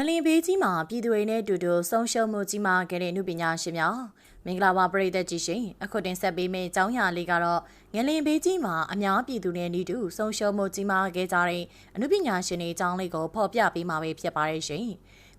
ငလင်ဘေးကြီးမှာပြည်သူတွေနဲ့အတူတူဆုံးရှုံးမှုကြီးမားခဲ့တဲ့နုပညာရှင်များမင်္ဂလာပါပရိသတ်ကြီးရှင်အခုတင်ဆက်ပေးမယ့်အကြောင်းအရာလေးကတော့ငလင်ဘေးကြီးမှာအများပြည်သူတွေနဲ့အတူဆုံးရှုံးမှုကြီးမားခဲ့ကြတဲ့အနုပညာရှင်တွေအကြောင်းလေးကိုဖော်ပြပေးမှာပဲဖြစ်ပါတယ်ရှင်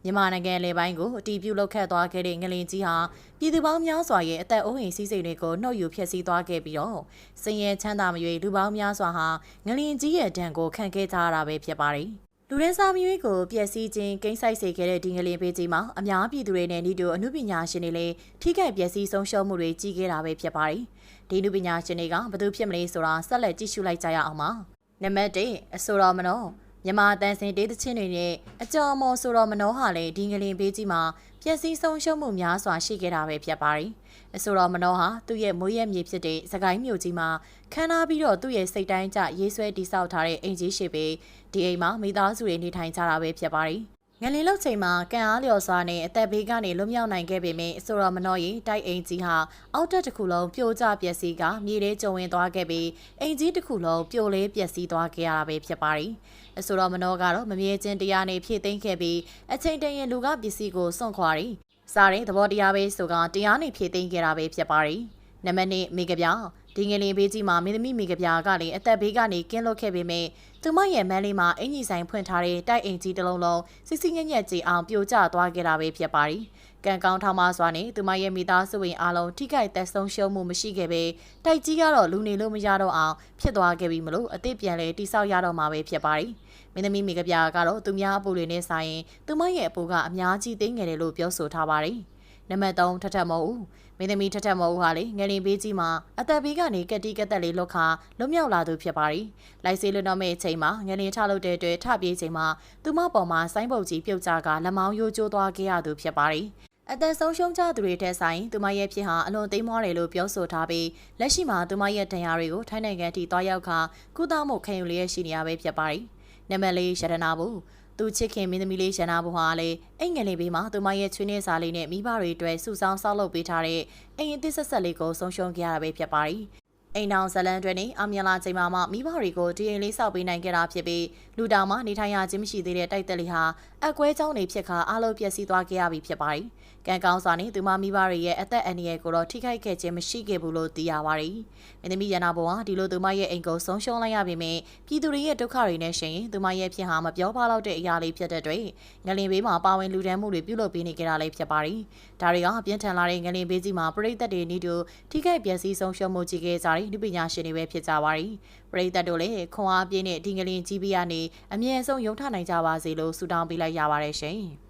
မြန်မာနိုင်ငံလေပိုင်းကိုအတီးပြုတ်လောက်ခတ်သွားခဲ့တဲ့ငလင်ကြီးဟာပြည်သူပေါင်းများစွာရဲ့အသက်အိုးအိမ်စီးစိမ်တွေကိုနှုတ်ယူဖျက်ဆီးသွားခဲ့ပြီးတော့စင်ရဲချမ်းသာမရွေလူပေါင်းများစွာဟာငလင်ကြီးရဲ့ဒဏ်ကိုခံခဲ့ကြရတာပဲဖြစ်ပါတယ် လူရင်းစားမျိုးကိုပျက်စီးခြင်းကိန်းဆိုင်စေခဲ့တဲ့ဒီငလင်ပေးကြီးမှာအများပြည်သူတွေနဲ့ဤတို့အမှုပညာရှင်တွေလည်းထိခိုက်ပျက်စီးဆုံးရှုံးမှုတွေကြီးခဲ့တာပဲဖြစ်ပါတယ်။ဒီအမှုပညာရှင်တွေကဘသူဖြစ်မလဲဆိုတာဆက်လက်ကြည့်ရှုလိုက်ကြရအောင်ပါ။နံပါတ်1အဆိုတော်မနော မြန်မာတန်စင်ဒေးသချင်းတွေနဲ့အကျော်မော်ဆိုတော်မနောဟာလည်းဒီငလင်ပေးကြီးမှာပျက်စီးဆုံးရှုံးမှုများစွာရှိခဲ့တာပဲဖြစ်ပါတယ်။အဆိုတော်မနောဟာသူ့ရဲ့မွေးရမြေဖြစ်တဲ့စကိုင်းမြို့ကြီးမှာခန်းနာပြီးတော့သူ့ရဲ့စိတ်တိုင်းကျရေးဆွဲတိဆောက်ထားတဲ့အင်ဂျီရှိပေဒီအိမ်မှာမိသားစုတွေနေထိုင်ကြတာပဲဖြစ်ပါတယ်။ ငလင်လောက်ချိန်မှာကံအားလျော်စွာနဲ့အသက်ဘေးကနေလွတ်မြောက်နိုင်ခဲ့ပေမယ့်အဆိုတော်မနောရီတိုက်အိမ်ကြီးဟာအောက်တက်တစ်ခုလုံးပြိုကျပျက်စီးကမြေထဲကျုံဝင်သွားခဲ့ပြီးအိမ်ကြီးတစ်ခုလုံးပြိုလဲပျက်စီးသွားခဲ့ရတာပဲဖြစ်ပါတယ်။အဆိုတော်မနောကတော့မမြဲခြင်းတရားနဲ့ဖြည့်သိမ်းခဲ့ပြီးအချိန်တန်ရင်လူကပစ္စည်းကိုစွန့်ခွာရီစားရင်သဘောတရားပဲဆိုကတရားနဲ့ဖြည့်သိမ်းခဲ့တာပဲဖြစ်ပါတယ်။နံပါတ်1မိကပြ ဒီငလင်ဘေးကြီးမှာမင်းသမီးမိကပြကလည်းအသက်ဘေးကနေကင်းလွတ်ခဲ့ပေမယ့်သူမရဲ့မန်းလေးမှာအင်ကြီးဆိုင်ဖွင့်ထားတဲ့တိုက်အိမ်ကြီးတစ်လုံးလုံးစစ်စစ်ညက်ညက်ကြီးအောင်ပြိုကျသွားခဲ့တာပဲဖြစ်ပါတယ်။ကံကောင်းထောင်မစွာနဲ့သူမရဲ့မိသားစုဝင်အားလုံးထိခိုက်သက်ဆုံးရှုံးမှုမရှိခဲ့ပဲတိုက်ကြီးကတော့လူနေလို့မရတော့အောင်ဖြစ်သွားခဲ့ပြီမလို့အစ်စ်ပြန်လဲတိဆောက်ရတော့မှာပဲဖြစ်ပါတယ်။မင်းသမီးမိကပြကတော့သူများအပူတွေနဲ့ဆိုင်ရင်သူမရဲ့အပူကအများကြီးသိငယ်တယ်လို့ပြောဆိုထားပါတယ်။ နံပါတ်3ထထမဟုတ်မင်းသမီးထထမဟုတ်ဟာလေငလင်ဘေးကြီးမှာအသက်ဘေးကနေကတိကတက်လေးလွတ်ခါလွတ်မြောက်လာသူဖြစ်ပါရီလိုက်စေးလွတ်တော့မဲ့အချိန်မှာငလင်ထလုပ်တဲ့အတွက်ထပြေးချိန်မှာသူမပေါ်မှာဆိုင်းပုတ်ကြီးပြုတ်ကျကလက်မောင်းရိုးကျိုးသွားခဲ့ရသူဖြစ်ပါရီအသက်ဆုံးရှုံးကြသူတွေထက်ဆိုင်သူမရဲ့ဖြစ်ဟာအလွန်သိမ်းမွားတယ်လို့ပြောဆိုထားပြီးလက်ရှိမှာသူမရဲ့ဒဏ်ရာတွေကိုထိုင်းနိုင်ငံထိသွားရောက်ခါကုသမှုခံယူလျက်ရှိနေရပဲဖြစ်ပါရီနံပါတ်၄ရတနာဘူး သူချစ်ခင်မင်းသမီးလေးရန်နာဘွားလည်းအိမ်ငယ်လေးဘေးမှာသူမရဲ့ချွေးနှင်းစာလေးနဲ့မိဘတွေအတွက်စုဆောင်းဆောက်လုပ်ပေးထားတဲ့အိမ်အသစ်ဆက်ဆက်လေးကိုဆုံးရှုံးခဲ့ရတာပဲဖြစ်ပါတယ်။ အိမ်အောင်ဇလန်တွေနဲ့အမြလာချိန်မှာမှမိဘတွေကိုတည်ရင်လေးဆောက်ပေးနိုင်ခဲ့တာဖြစ်ပြီးလူတောင်မှနေထိုင်ရခြင်းမရှိသေးတဲ့တိုက်တက်လေးဟာအကွဲကြောင်းနေဖြစ်ခါအားလုံးပျက်စီးသွားခဲ့ရပြီဖြစ်ပါတယ်။ကံကောင်းစွာနဲ့သူမမိဘတွေရဲ့အသက်အန္တရာယ်ကိုတော့ထိခိုက်ခဲ့ခြင်းမရှိခဲ့ဘူးလို့သိရပါတယ်။မင်းသမီးရနာဘုံဟာဒီလိုသူမရဲ့အိမ်ကိုဆုံးရှုံးလိုက်ရပေမဲ့ပြည်သူတွေရဲ့ဒုက္ခတွေနဲ့ရှင်သူမရဲ့ဖြစ်ဟာမပြောပါတော့တဲ့အရာလေးဖြစ်တဲ့အတွက်ငလင်ဘေးမှာပါဝင်လူဒန်းမှုတွေပြုလုပ်ပေးနေကြတာလေးဖြစ်ပါတယ်။ဒါတွေကပြင်းထန်လာတဲ့ငလင်ဘေးကြီးမှာပြည်သက်တွေနေတူထိခိုက်ပျက်စီးဆုံးရှုံးမှုကြီးခဲ့ကြတဲ့လူပညာရှင်တွေပဲဖြစ်ကြပါတယ်။ပြည်သက်တို့လည်းခွန်အားပြည့်တဲ့ဒီငလင်ကြီးပြရနေအမြဲဆုံးယုံထနိုင်ကြပါစေလို့ဆုတောင်းပေးလိုက်ရပါတယ်ရှင်။